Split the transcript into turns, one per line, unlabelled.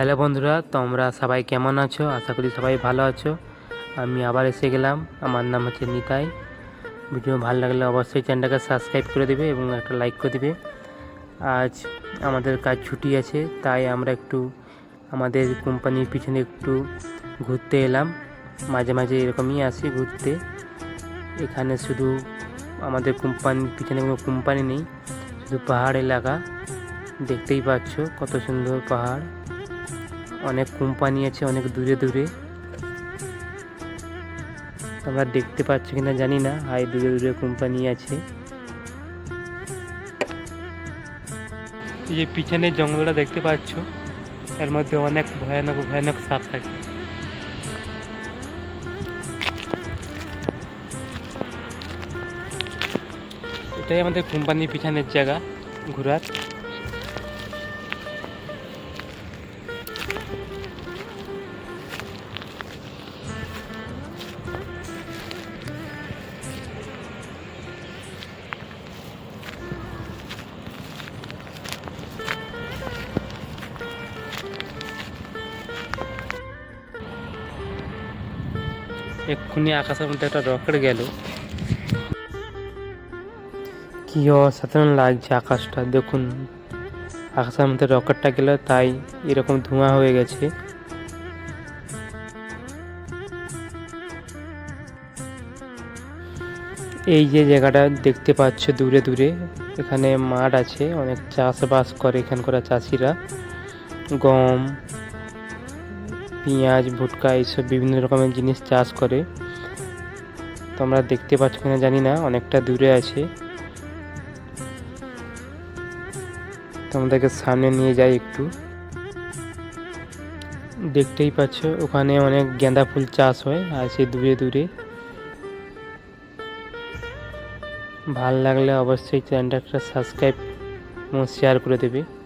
Hello বন্ধুরা, তোমরা সবাই কেমন আছো? আশা করি সবাই ভালো আছো। আমি আবার এসে গেলাম। আমার নাম হচ্ছে নিতাই। ভিডিও ভালো লাগলে অবশ্যই চ্যানেলটাকে সাবস্ক্রাইব করে দেবে এবং একটা লাইক করে দেবে। আজ আমাদের কাজ ছুটি আছে, তাই আমরা একটু আমাদের কোম্পানির পিছনে একটু ঘুরতে এলাম। মাঝে মাঝে এরকমই আসি ঘুরতে। এখানে শুধু আমাদের কোম্পানির পিছনে কোনো কোম্পানি নেই, শুধু পাহাড় এলাকা। দেখতেই পাচ্ছ কত সুন্দর পাহাড়। অনেক কোম্পানি আছে, অনেক দূরে দূরে। তোমরা দেখতে পাচ্ছ কিনা জানি না, হাই দূরে দূরে কোম্পানি আছে। যে পিছনে জঙ্গলটা দেখতে পাচ্ছ, এর মধ্যে অনেক ভয়ানক ভয়ানক সাপ থাকে। এটাই আমাদের কোম্পানির পিছনের জায়গা, ঘোরার। এক্ষুনি আকাশের মধ্যে একটা রকেট গেল। কি অসাধারণ লাগছে আকাশটা, দেখুন। আকাশের মধ্যে রকেটটা গেল, তাই এরকম ধোঁয়া হয়ে গেছে। এই যে জায়গাটা দেখতে পাচ্ছ দূরে দূরে, এখানে মাঠ আছে, অনেক চাষবাস করে এখানকার চাষিরা। গম পেঁয়াজ ভুটকা এইসব বিভিন্ন রকমের জিনিস চাষ করে। তোমরা দেখতে পাচ্ছ কিনা জানি না, অনেকটা দূরে আছে। তোমাদেরকে সামনে নিয়ে যাই একটু। দেখতেই পাচ্ছ, ওখানে অনেক গেঁদা ফুল চাষ হয় আছে দূরে দূরে। ভালো লাগলে অবশ্যই চ্যানেলটা একটা সাবস্ক্রাইব এবং শেয়ার করে দেবে।